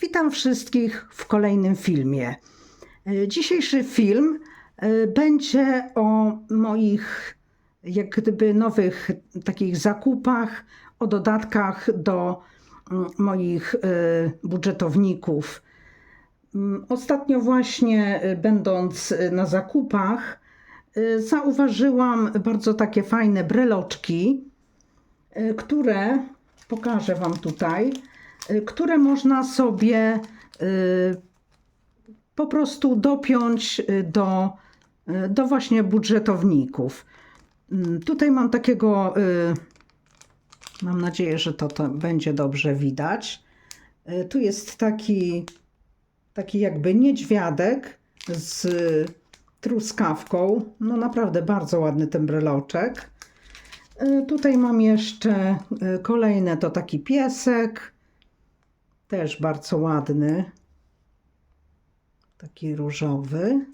Witam wszystkich w kolejnym filmie. E, Dzisiejszy film e, będzie o moich jak gdyby nowych takich zakupach, o dodatkach do mm, moich e, budżetowników. Mm, Ostatnio właśnie będąc na zakupach zauważyłam bardzo takie fajne breloczki, które pokażę Wam tutaj, które można sobie y, po prostu dopiąć y, do, y, do właśnie budżetowników. Mm, Tutaj mam takiego, y, mam nadzieję, że to, to będzie dobrze widać. Y, Tu jest taki, taki jakby niedźwiadek z truskawką. No naprawdę bardzo ładny ten breloczek. Y, Tutaj mam jeszcze y, kolejne, to taki piesek, też bardzo ładny, taki różowy.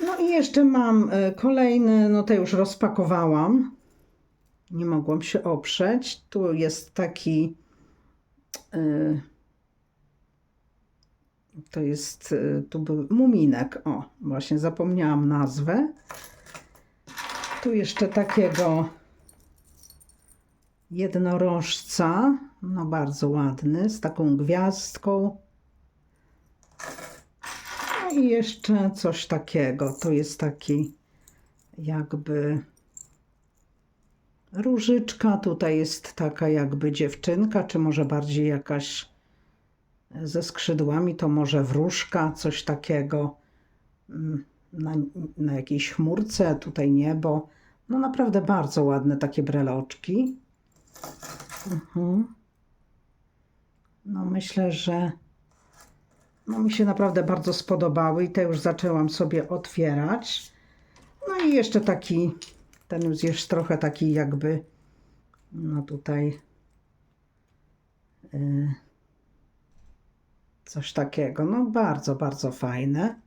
No i jeszcze mam y, kolejny, no te już rozpakowałam, nie mogłam się oprzeć. Tu jest taki, y, to jest, y, tu był muminek, o, właśnie zapomniałam nazwę. Tu jeszcze takiego jednorożca, no bardzo ładny, z taką gwiazdką. No i jeszcze coś takiego, to jest taki jakby różyczka, tutaj jest taka jakby dziewczynka, czy może bardziej jakaś ze skrzydłami, to może wróżka, coś takiego. Mm, na, na jakiejś chmurce, tutaj niebo. No naprawdę bardzo ładne takie breloczki. Mhm. No myślę, że no mi się naprawdę bardzo spodobały i te już zaczęłam sobie otwierać. No i jeszcze taki, ten już jest trochę taki jakby, no tutaj y, coś takiego. No bardzo, bardzo fajne.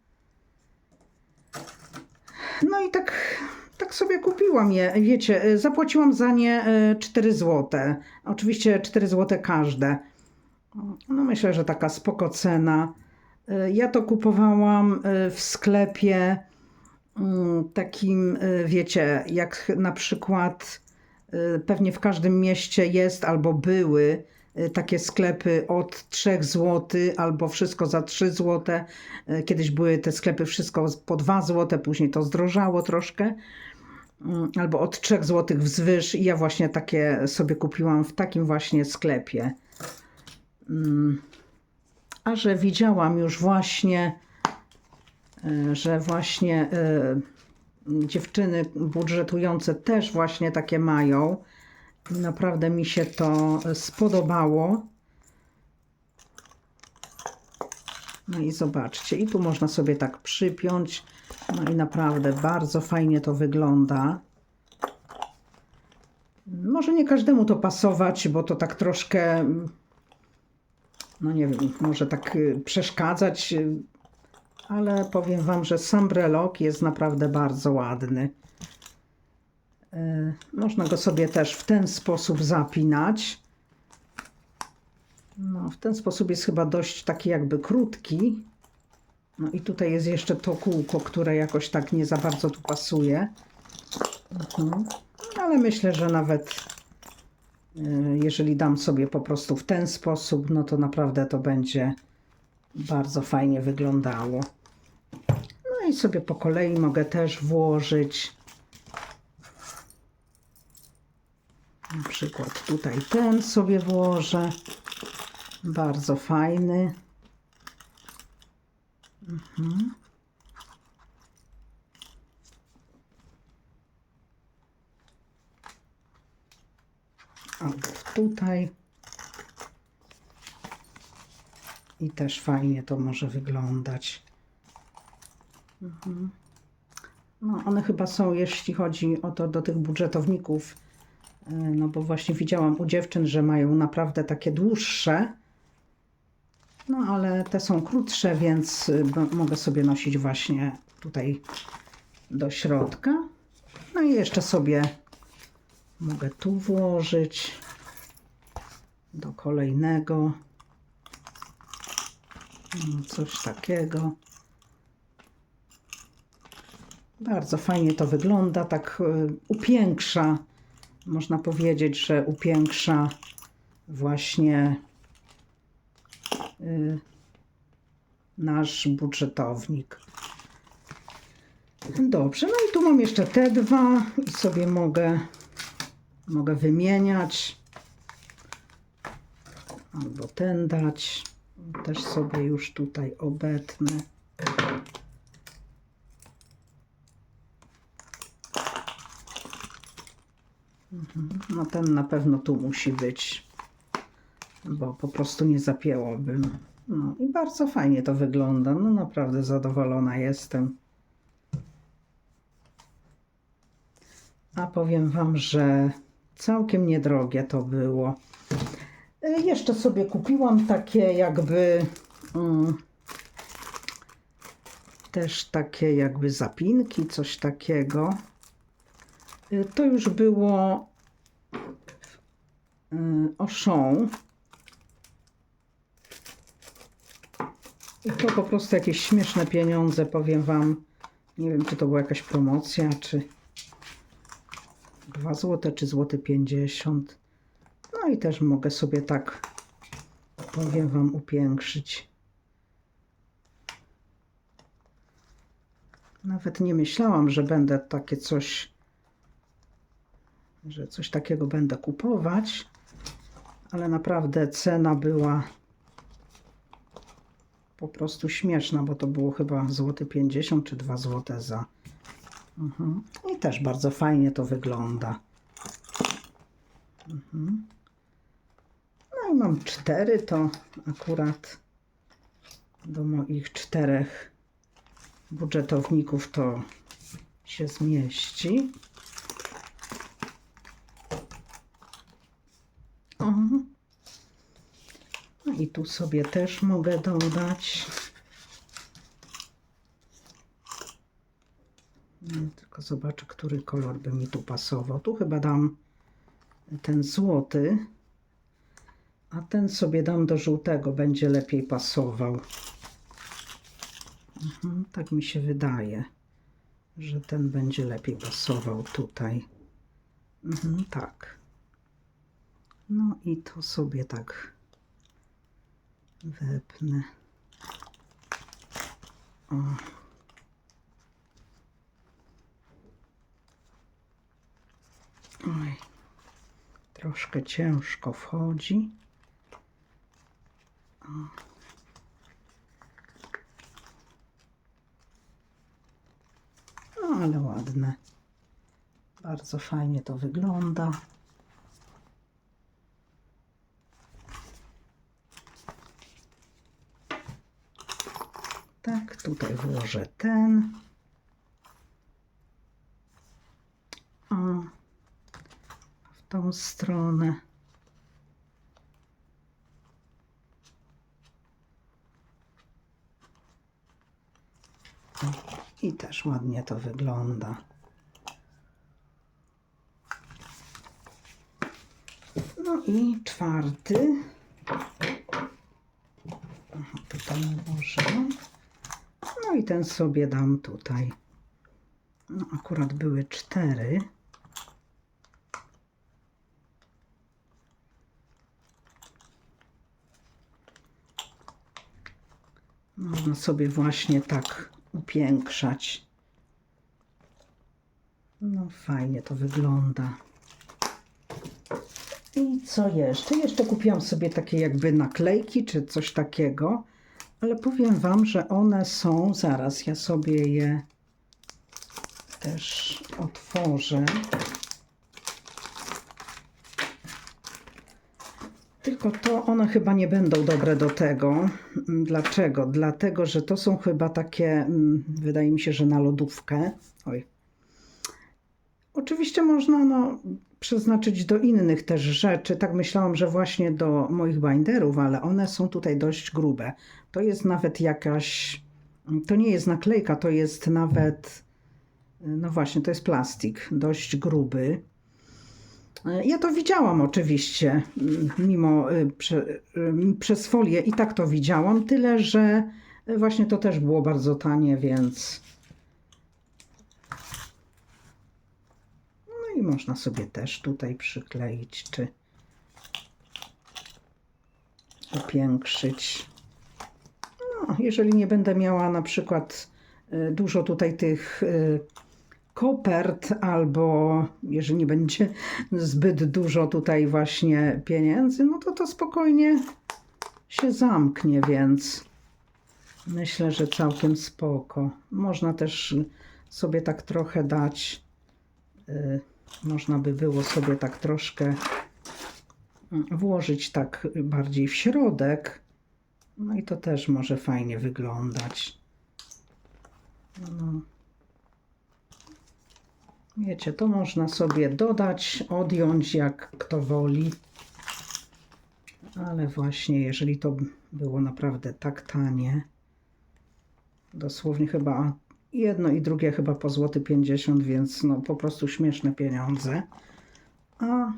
No i tak, tak sobie kupiłam je. Wiecie, y, zapłaciłam za nie y, 4 zł. Oczywiście 4 zł każde. No myślę, że taka spoko cena. Y, Ja to kupowałam y, w sklepie mm, takim, y, wiecie, jak na przykład pewnie w każdym mieście jest albo były takie sklepy od 3 zł albo wszystko za 3 zł. Kiedyś były te sklepy wszystko po 2 zł, później to zdrożało troszkę. Mm, Albo od 3 zł wzwyż i ja właśnie takie sobie kupiłam w takim właśnie sklepie. Mm. A że widziałam już właśnie, y, że właśnie y, dziewczyny budżetujące też właśnie takie mają. Naprawdę mi się to spodobało. No i zobaczcie, i tu można sobie tak przypiąć. No i naprawdę bardzo fajnie to wygląda. Może nie każdemu to pasować, bo to tak troszkę, no nie wiem, może tak y, przeszkadzać, y, ale powiem Wam, że sam brelok jest naprawdę bardzo ładny. Y, Można go sobie też w ten sposób zapinać. No, w ten sposób jest chyba dość taki jakby krótki. No i tutaj jest jeszcze to kółko, które jakoś tak nie za bardzo tu pasuje. Mhm. Ale myślę, że nawet jeżeli dam sobie po prostu w ten sposób, no to naprawdę to będzie bardzo fajnie wyglądało. No i sobie po kolei mogę też włożyć na przykład tutaj ten sobie włożę. Bardzo fajny. Mhm. Albo tutaj. I też fajnie to może wyglądać. Mhm. No, one chyba są, jeśli chodzi o to, do tych budżetowników, y, no bo właśnie widziałam u dziewczyn, że mają naprawdę takie dłuższe. No ale te są krótsze, więc y, mogę sobie nosić właśnie tutaj do środka. No i jeszcze sobie mogę tu włożyć do kolejnego. No, Coś takiego. Bardzo fajnie to wygląda, tak y, upiększa. Można powiedzieć, że upiększa właśnie y, nasz budżetownik. Dobrze, no i tu mam jeszcze te dwa i sobie mogę, mogę wymieniać. Albo ten dać. Też sobie już tutaj obetnę. Mhm, No ten na pewno tu musi być, bo po prostu nie zapięłabym. No i bardzo fajnie to wygląda. No naprawdę zadowolona jestem. A powiem Wam, że całkiem niedrogie to było. Y, Jeszcze sobie kupiłam takie jakby mm, też takie jakby zapinki, coś takiego. Y, To już było y, Auchan. I to po prostu jakieś śmieszne pieniądze, powiem Wam. Nie wiem, czy to była jakaś promocja, czy 2 złote, czy złoty 50. No i też mogę sobie tak, powiem Wam, upiększyć. Nawet nie myślałam, że będę takie coś, że coś takiego będę kupować, ale naprawdę cena była po prostu śmieszna, bo to było chyba złoty 50 czy 2 złote za. Mhm. I też bardzo fajnie to wygląda. Mhm. No i mam cztery, to akurat do moich czterech budżetowników to się zmieści. O. No i tu sobie też mogę dodać. Nie, Tylko zobaczę, który kolor by mi tu pasował. Tu chyba dam ten złoty, a ten sobie dam do żółtego, będzie lepiej pasował. Mhm, tak mi się wydaje, że ten będzie lepiej pasował tutaj. Mhm, tak. No i to sobie tak wepnę. O. Oj, troszkę ciężko wchodzi. No, ale ładne. Bardzo fajnie to wygląda. Tak, tutaj włożę ten. O, w tą stronę. I też ładnie to wygląda. No i czwarty. Aha, tutaj włożyłam. No i ten sobie dam tutaj. No akurat były cztery. Można sobie właśnie tak upiększać. No fajnie to wygląda. I co jeszcze? Jeszcze kupiłam sobie takie jakby naklejki czy coś takiego, ale powiem Wam, że one są, zaraz ja sobie je też otworzę. Tylko to one chyba nie będą dobre do tego. Mm, Dlaczego? Dlatego, że to są chyba takie, mm, wydaje mi się, że na lodówkę. Oj. Oczywiście można no, przeznaczyć do innych też rzeczy. Tak myślałam, że właśnie do moich binderów, ale one są tutaj dość grube. To jest nawet jakaś. To nie jest naklejka, to jest nawet. No właśnie, to jest plastik, dość gruby. E, Ja to widziałam oczywiście, m, mimo y, prze, y, przez folię i tak to widziałam, tyle że właśnie to też było bardzo tanie, więc. No i można sobie też tutaj przykleić, czy upiększyć. No, jeżeli nie będę miała na przykład y, dużo tutaj tych kopert, albo jeżeli nie będzie zbyt dużo tutaj właśnie pieniędzy, no to to spokojnie się zamknie, więc myślę, że całkiem spoko. Można też sobie tak trochę dać, y, można by było sobie tak troszkę włożyć tak bardziej w środek. No i to też może fajnie wyglądać. No. Wiecie, to można sobie dodać, odjąć jak kto woli. Ale właśnie, jeżeli to było naprawdę tak tanie, dosłownie chyba jedno i drugie chyba po złoty 50, więc no po prostu śmieszne pieniądze. A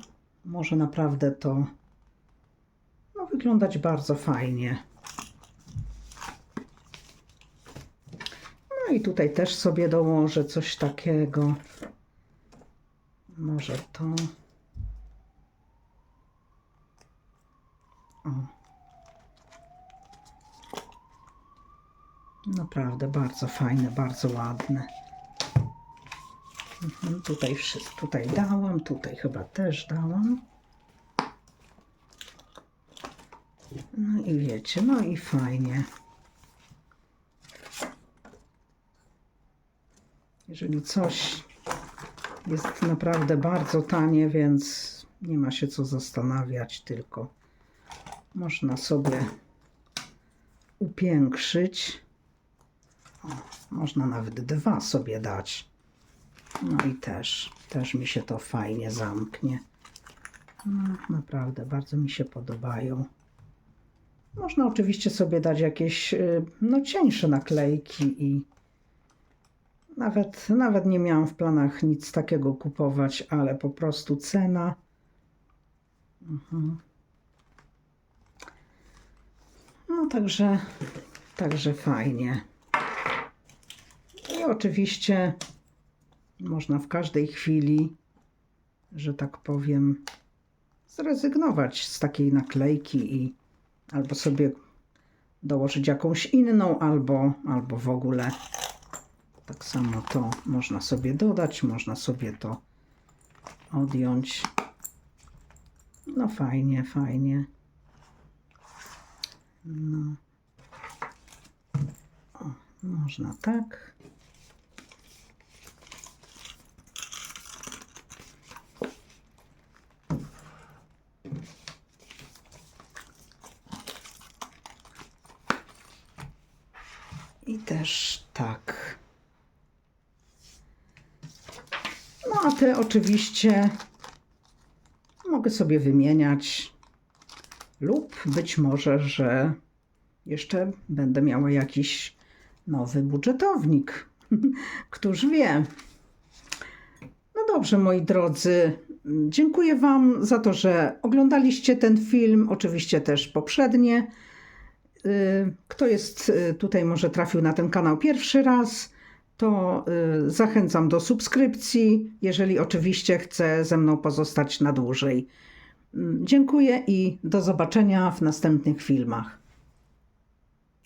może naprawdę to no, wyglądać bardzo fajnie. No i tutaj też sobie dołożę coś takiego. Może to. O. Naprawdę bardzo fajne, bardzo ładne. Mhm, tutaj tutaj dałam, tutaj chyba też dałam. No i wiecie, no i fajnie. Jeżeli coś jest naprawdę bardzo tanie, więc nie ma się co zastanawiać, tylko można sobie upiększyć. O, można nawet dwa sobie dać. No i też, też mi się to fajnie zamknie. No, naprawdę bardzo mi się podobają. Można oczywiście sobie dać jakieś y, no, cieńsze naklejki i nawet, nawet nie miałam w planach nic takiego kupować, ale po prostu cena. Mhm. No także, także fajnie. I oczywiście można w każdej chwili, że tak powiem, zrezygnować z takiej naklejki i albo sobie dołożyć jakąś inną, albo, albo w ogóle tak samo to można sobie dodać, można sobie to odjąć. No fajnie, fajnie. No. O, można tak. I też tak. No a te oczywiście mogę sobie wymieniać lub być może, że jeszcze będę miała jakiś nowy budżetownik. Któż wie. No dobrze, moi drodzy, dziękuję Wam za to, że oglądaliście ten film, oczywiście też poprzednie. Y, Kto jest y, tutaj, może trafił na ten kanał pierwszy raz, to y, zachęcam do subskrypcji, jeżeli oczywiście chce ze mną pozostać na dłużej. Mm, Dziękuję i do zobaczenia w następnych filmach.